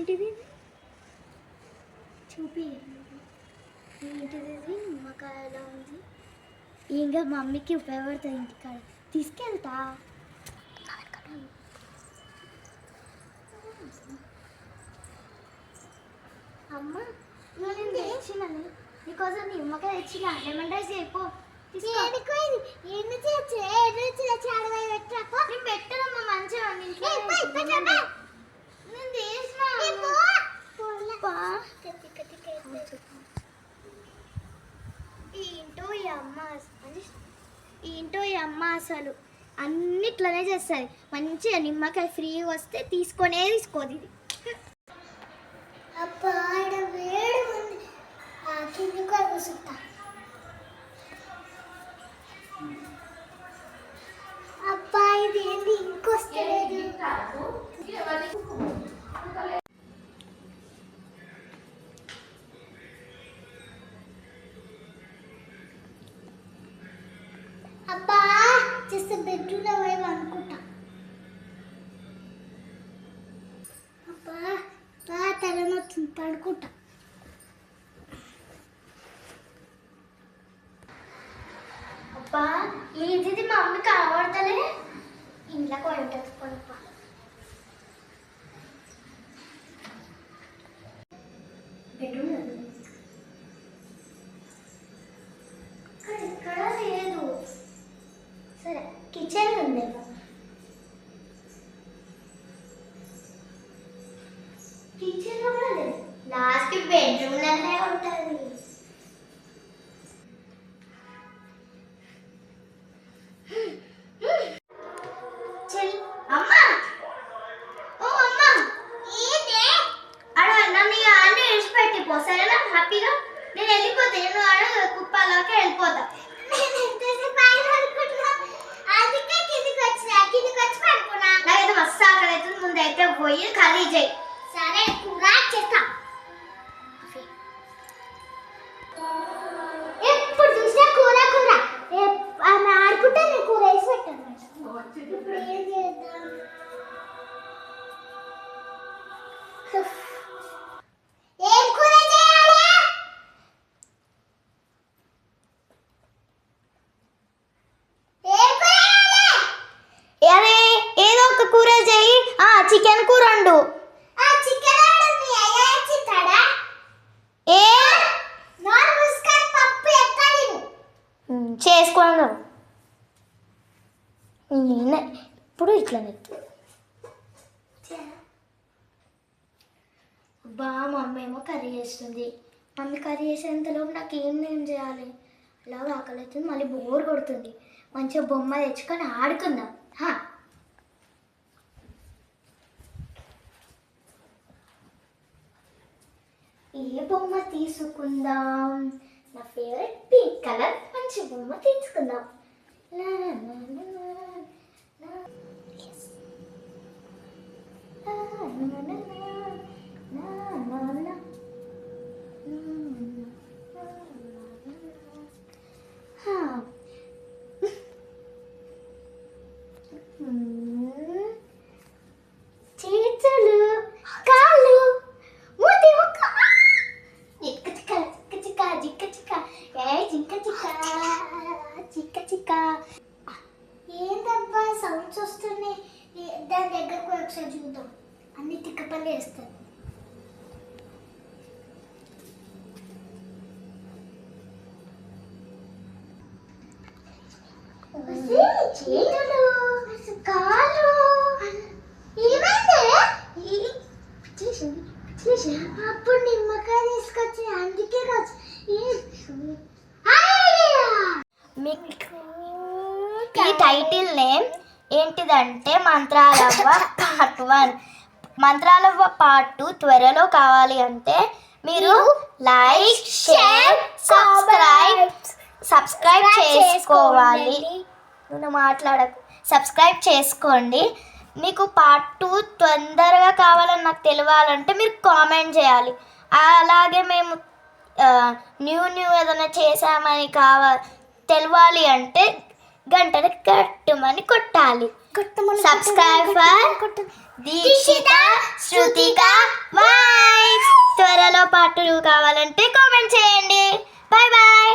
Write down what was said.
ఏంటిది? చూపి. ఏంటిది ఉంది. ఇంకా మమ్మీకి ఉపయోగపడుతుంది ఇంటికాడ. తీసుకెళ్తా. అమ్మ నేను నీకోసం నిమ్మకాయ తెచ్చిన. లెమన్ రైస్ అయిపో నేను పెట్టనమ్మా మంచిగా నేను చేసిన ఏంటో ఈ అమ్మ ఏంటో ఈ అమ్మ అసలు? అన్నిట్లనే చేస్తుంది. మంచిగా నిమ్మకాయ ఫ్రీ వస్తే తీసుకొనే తీసుకోదు ఇది జస్ట్ బెడ్రూమ్లో పోయి అనుకుంటా. అబ్బా బా తలనొచ్చింది పడుకుంటా. అబ్బా ఏంటిది మా అమ్మ కనబడతలే ఇంట్లోకి వంటది కిచెన్ ఉందేమో కిచెన్లో కూడా లేదు. లాస్ట్ బెడ్రూమ్లోనే ఉంటుంది. ఓ హ్యాపీగా నేను వెళ్ళిపోతా నేను ఆడ కుప్పలోకి వెళ్ళిపోతా. പോയി കറി ചെയ്യും സാറേ చికెన్ కూర వండు. ఆ చికెన్ అయ్యా చిత్తాడా ఏ? నాన్ పప్పు చేసుకోను. ఇప్పుడు ఇట్లనే బా మమ్మీ ఏమో కర్రీ చేస్తుంది. మమ్మీ కర్రీ చేసేంతలోపు నాకు ఏం నేను చేయాలి? అలా ఆకలి అవుతుంది మళ్ళీ బోర్ కొడుతుంది. మంచిగా బొమ్మ తెచ్చుకొని ఆడుకుందాం. ఏ బొమ్మ తీసుకుందాం నా ఫేవరెట్ పింక్ కలర్ మంచి బొమ్మ తీసుకుందాం Hmm లా లా లా లా. లా. Yes. లా లా లా లా. లా లా లా. హా. మ్మ్. చేతులు కాళ్ళు మూతి ముక్క చిక్క చిక్క చిక్క చిక్క చిక్క చిక్క ఏ చిక్క చిక్క చిక్క చిక్క ఏంటబ్బా సౌండ్స్ వస్తున్నాయి ఏ- దాని దగ్గరకు ఒకసారి చూద్దాం పని తిక్కపల్లి చేతులు కాళ్ళు అప్పుడు నిమ్మకాయ తీసుకొచ్చి అందుకే ఈ టైటిల్ నేమ్ ఏంటిదంటే Mantralavva part one. Mantralavva part two త్వరలో కావాలి అంటే మీరు లైక్ షేర్ సబ్స్క్రైబ్ సబ్స్క్రైబ్ చేసుకోవాలి. నువ్వు మాట్లాడకు. సబ్స్క్రైబ్ చేసుకోండి. మీకు పార్ట్ టూ తొందరగా కావాలని నాకు తెలియాలంటే మీరు కామెంట్ చేయాలి. అలాగే మేము న్యూ న్యూ ఏదైనా చేసామని కావాలి తెలవాలి అంటే గంటని కట్టుమని కొట్టాలి. Subscribe for Deekshitha Shruthika voice త్వరలో పాటలు కావాలంటే కామెంట్ చేయండి. Bye bye